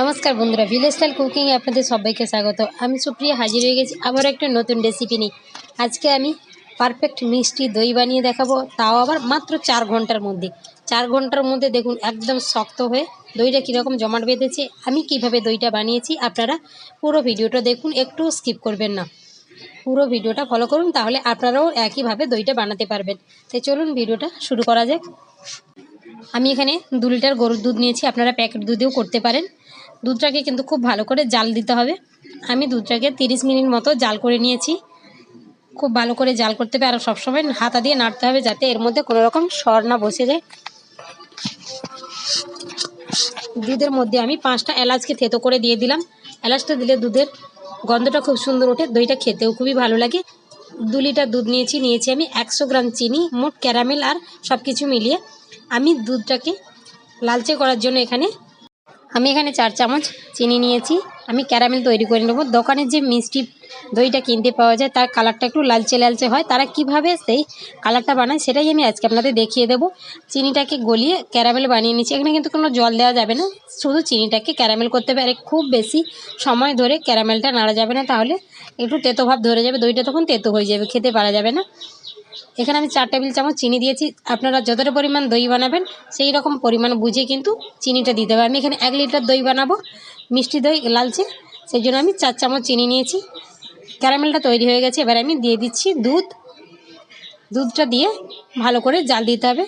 নমস্কার বন্ধুরা village style কুকিংয়ে আপনাদের সবাইকে স্বাগত। আমি সুপ্রিয়া, হাজির হয়ে গেছি আবার একটা নতুন রেসিপি নিয়ে। আজকে আমি পারফেক্ট মিষ্টি দই বানিয়ে দেখাবো, তাও আবার মাত্র চার ঘণ্টার মধ্যে। চার ঘণ্টার মধ্যে দেখুন, একদম শক্ত হয়ে দইটা কীরকম জমাট বেঁধেছে, আমি কীভাবে দইটা বানিয়েছি আপনারা পুরো ভিডিওটা দেখুন, একটু স্কিপ করবেন না। পুরো ভিডিওটা ফলো করুন, তাহলে আপনারাও একইভাবে দইটা বানাতে পারবেন। তাই চলুন ভিডিওটা শুরু করা যাক। আমি এখানে দু লিটার গরুর দুধ নিয়েছি, আপনারা প্যাকেট দুধেও করতে পারেন। দুধটাকে কিন্তু খুব ভালো করে জাল দিতে হবে। আমি দুধটাকে তিরিশ মিনিট মতো জাল করে নিয়েছি। খুব ভালো করে জাল করতে হবে। আর সবসময় হাতা দিয়ে নাড়তে হবে যাতে এর মধ্যে কোনো রকম সর না বসে যায়। দুধের মধ্যে আমি পাঁচটা এলাচকে থেতো করে দিয়ে দিলাম। এলাচটা দিলে দুধের গন্ধটা খুব সুন্দর ওঠে। দইটা খেতেও খুবই ভালো লাগে। দু লিটার দুধ নিয়েছি। নিয়েছি আমি একশো গ্রাম চিনি, মোট ক্যারামেল আর সব কিছু মিলিয়ে। আমি দুধটাকে লালচে করার জন্য এখানে আমি এখানে চার চামচ চিনি নিয়েছি। আমি ক্যারামেল তৈরি করে নেব। দোকানে যে মিষ্টি দইটা কিনতে পাওয়া যায়, তার কালারটা একটু লালচে লালচে হয়। তারা কীভাবে সেই কালারটা বানায় সেটাই আমি আজকে আপনাদের দেখিয়ে দেবো। চিনিটাকে গলিয়ে ক্যারামেল বানিয়ে নিচ্ছি। এখানে কিন্তু কোনো জল দেওয়া যাবে না। শুধু চিনিটাকে ক্যারামেল করতে হবে। আর খুব বেশি সময় ধরে ক্যারামেলটা নাড়া যাবে না। তাহলে একটু তেতো ভাব ধরে যাবে। দইটা তখন তেতো হয়ে যাবে, খেতে পারা যাবে না। এখানে আমি চার টেবিল চামচ চিনি দিয়েছি। আপনারা যতটা পরিমাণ দই বানাবেন, সেই রকম পরিমাণ বুঝে কিন্তু চিনিটা দিতে হবে। আমি এখানে এক লিটার দই বানাবো। মিষ্টি দই লালচে সেই জন্য আমি চার চামচ চিনি নিয়েছি। ক্যারামেলটা তৈরি হয়ে গেছে, এবার আমি দিয়ে দিচ্ছি দুধ। দুধটা দিয়ে ভালো করে জাল দিতে হবে।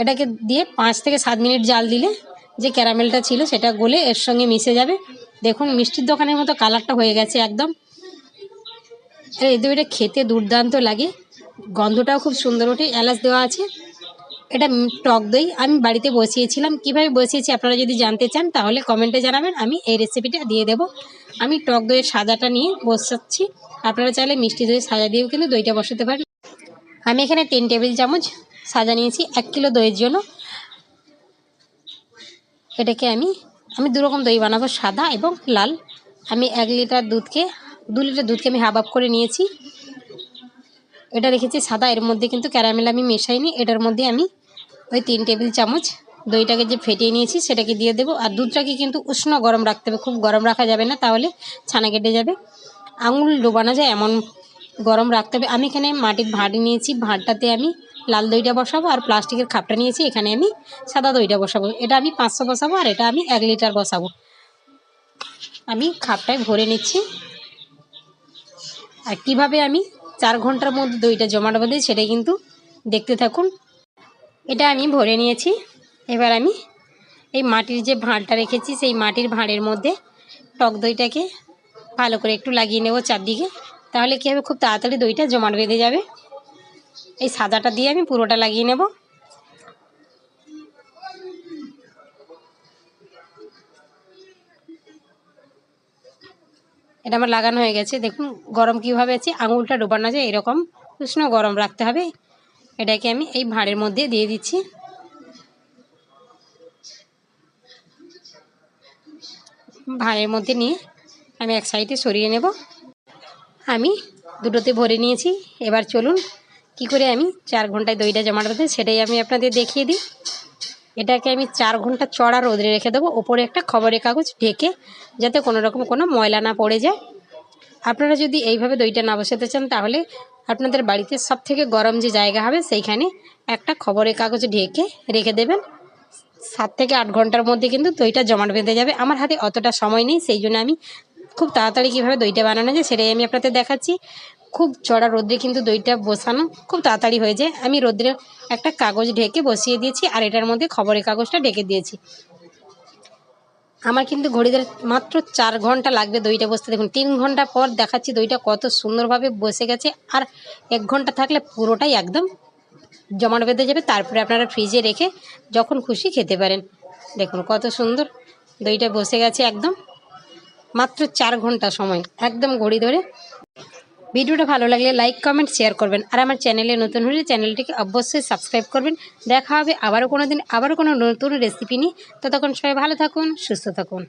এটাকে দিয়ে পাঁচ থেকে সাত মিনিট জাল দিলে যে ক্যারামেলটা ছিল সেটা গলে এর সঙ্গে মিশে যাবে। দেখুন, মিষ্টির দোকানের মতো কালারটা হয়ে গেছে একদম। এই দইটা খেতে দুর্দান্ত লাগে, গন্ধটাও খুব সুন্দর ওঠে, এলাচ দেওয়া আছে। এটা টক দই। আমি বাড়িতে বসিয়েছিলাম। কীভাবে বসিয়েছি আপনারা যদি জানতে চান, তাহলে কমেন্টে জানাবেন। আমি এই রেসিপিটা দিয়ে দেব। আমি টক দইয়ের সাজাটা নিয়ে বসাচ্ছি। আপনারা চাইলে মিষ্টি দইয়ের সাজা দিয়েও কিন্তু দইটা বসাতে পারেন। আমি এখানে তিন টেবিল চামচ সাজা নিয়েছি, এক কিলো দইয়ের জন্য। এটাকে আমি আমি দুরকম দই বানাবো, সাদা এবং লাল। আমি এক লিটার দুধকে, দু লিটার দুধকে আমি হাফ হাফ করে নিয়েছি। এটা রেখেছি সাদা, এর মধ্যে কিন্তু ক্যারামেল আমি মেশাইনি, এটার মধ্যে আমি ওই তিন টেবিল চামচ দইটাকে যে ফেটিয়ে নিয়েছি সেটাকে দিয়ে দেবো। আর দুধটাকে কিন্তু উষ্ণ গরম রাখতে হবে, খুব গরম রাখা যাবে না, তাহলে ছানা কেটে যাবে। আঙুল ডোবানো যায়, এমন গরম রাখতে হবে। আমি এখানে মাটির ভাঁড় নিয়েছি, ভাঁড়টাতে আমি লাল দইটা বসাবো আর প্লাস্টিকের খাপটা নিয়েছি, এখানে আমি সাদা দইটা বসাবো। এটা আমি পাঁচশো বসাবো আর এটা আমি এক লিটার বসাবো। আমি খাপটায় ভরে নিচ্ছি। আর কীভাবে আমি চার ঘণ্টার মধ্যে দইটা জমাট বাঁধে সেটা কিন্তু দেখতে থাকুন। এটা আমি ভরে নিয়েছি। এবার আমি এই মাটির যে ভাঁড়টা রেখেছি, সেই মাটির ভাঁড়ের মধ্যে টক দইটাকে ভালো করে একটু লাগিয়ে নেব চারদিকে। তাহলে কী হবে? খুব তাড়াতাড়ি দইটা জমাট বেঁধে যাবে। এই সাদাটা দিয়ে আমি পুরোটা লাগিয়ে নেব। এটা আমার লাগানো হয়ে গেছে। দেখুন, গরম কীভাবে আছে, আঙুলটা ডোবানো যায় এরকম উষ্ণ গরম রাখতে হবে। এটাকে আমি এই ভাঁড়ের মধ্যে দিয়ে দিচ্ছি। ভাঁড়ের মধ্যে নিয়ে আমি এক সাইডে সরিয়ে নেব। আমি দুটোতে ভরে নিয়েছি। এবার চলুন, কি করে আমি চার ঘন্টায় দইটা জমা রাখতে সেটাই আমি আপনাদের দেখিয়ে দিই। এটাকে আমি চার ঘণ্টা চড়া রোদে রেখে দেবো। ওপরে একটা খবরের কাগজ ঢেকে যাতে কোনো রকম কোনো ময়লা না পড়ে যায়। আপনারা যদি এইভাবে দইটা না বসাতে চান, তাহলে আপনাদের বাড়িতে সব থেকে গরম যে জায়গা হবে, সেইখানে একটা খবরের কাগজ ঢেকে রেখে দেবেন। সাত থেকে আট ঘণ্টার মধ্যে কিন্তু দইটা জমাট বেঁধে যাবে। আমার হাতে অতটা সময় নেই, সেই জন্য আমি খুব তাড়াতাড়ি কীভাবে দইটা বানানো যায়, সেটাই আমি আপনাদের দেখাচ্ছি। খুব চড়া রোদ্রে কিন্তু দইটা বসানো খুব তাড়াতাড়ি হয়ে যায়। আমি রোদ্রে একটা কাগজ ঢেকে বসিয়ে দিয়েছি আর এটার মধ্যে খবরের কাগজটা ঢেকে দিয়েছি। আমার কিন্তু ঘড়িদের মাত্র চার ঘণ্টা লাগবে দইটা বসতে। দেখুন, তিন ঘণ্টা পর দেখাচ্ছি দইটা কত সুন্দরভাবে বসে গেছে আর এক ঘণ্টা থাকলে পুরোটাই একদম জমাট বেঁধে যাবে। তারপরে আপনারা ফ্রিজে রেখে যখন খুশি খেতে পারেন। দেখুন, কত সুন্দর দইটা বসে গেছে একদম। মাত্র চার ঘণ্টা সময় একদম ঘড়ি ধরে ভিডিওটা ভালো লাগলে লাইক কমেন্ট শেয়ার করবেন। আর আমার চ্যানেলে নতুন হলে চ্যানেলটিকে অবশ্যই সাবস্ক্রাইব করবেন। দেখা হবে আবারও কোনো দিন আবারও কোনো নতুন রেসিপি নিয়ে। ততক্ষণ সবাই ভালো থাকুন, সুস্থ থাকুন।